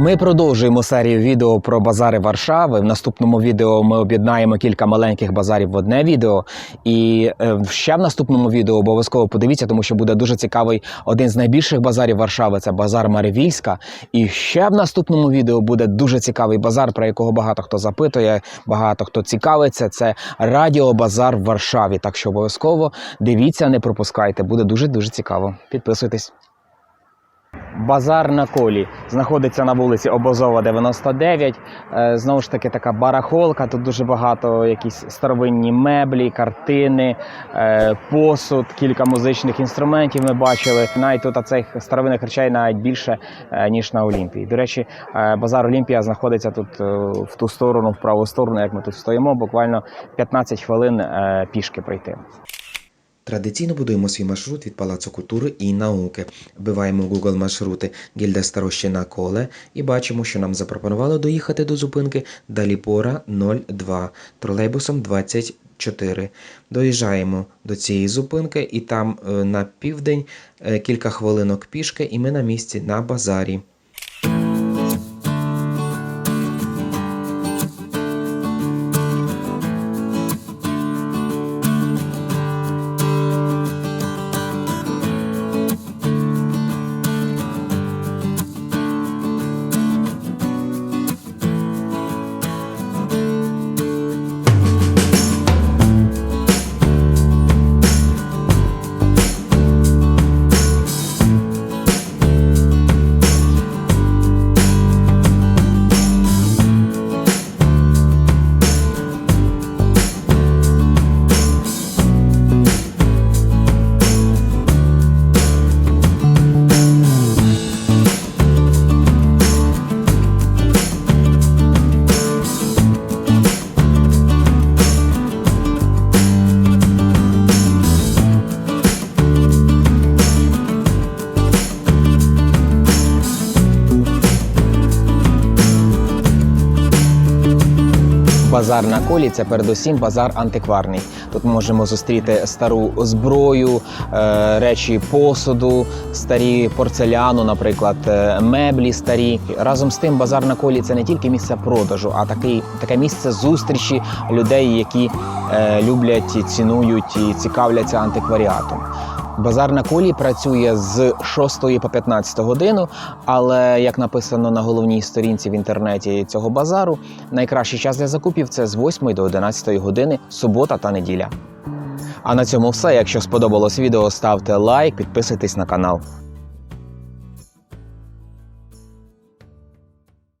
Ми продовжуємо серію відео про базари Варшави. В наступному відео ми об'єднаємо кілька маленьких базарів в одне відео. І е, ще в наступному відео обов'язково подивіться, тому що буде дуже цікавий один з найбільших базарів Варшави це базар Маревільська. І ще в наступному відео буде дуже цікавий базар, про якого багато хто запитує, багато хто цікавиться. Це радіобазар в Варшаві. Так що обов'язково дивіться, не пропускайте. Буде дуже дуже цікаво. Підписуйтесь. Базар на колі знаходиться на вулиці Обозова, 99. Е, Знову ж таки, така барахолка. Тут дуже багато якісь старовинні меблі, картини, е, посуд, кілька музичних інструментів. Ми бачили. Навіть тут цих старовинних речей навіть більше е, ніж на Олімпії. До речі, базар Олімпія знаходиться тут в ту сторону, в праву сторону, як ми тут стоїмо. Буквально 15 хвилин пішки пройти. Традиційно будуємо свій маршрут від Палацу культури і науки. Вбиваємо Google маршрути Гільда Старощина Коле і бачимо, що нам запропонувало доїхати до зупинки Даліпора 02 тролейбусом 24. Доїжджаємо до цієї зупинки і там е, на південь е, кілька хвилинок пішки, і ми на місці на базарі. Базар на колі це передусім базар антикварний. Тут можемо зустріти стару зброю, е, речі посуду, старі порцеляну, наприклад, е, меблі старі. Разом з тим, базар на колі це не тільки місце продажу, а такий таке місце зустрічі людей, які е, люблять, цінують і цікавляться антикваріатом. Базар на кулі працює з 6 по 15 годину, але як написано на головній сторінці в інтернеті цього базару, найкращий час для закупів це з 8 до 11 години, субота та неділя. А на цьому все. Якщо сподобалось відео, ставте лайк, підписуйтесь на канал.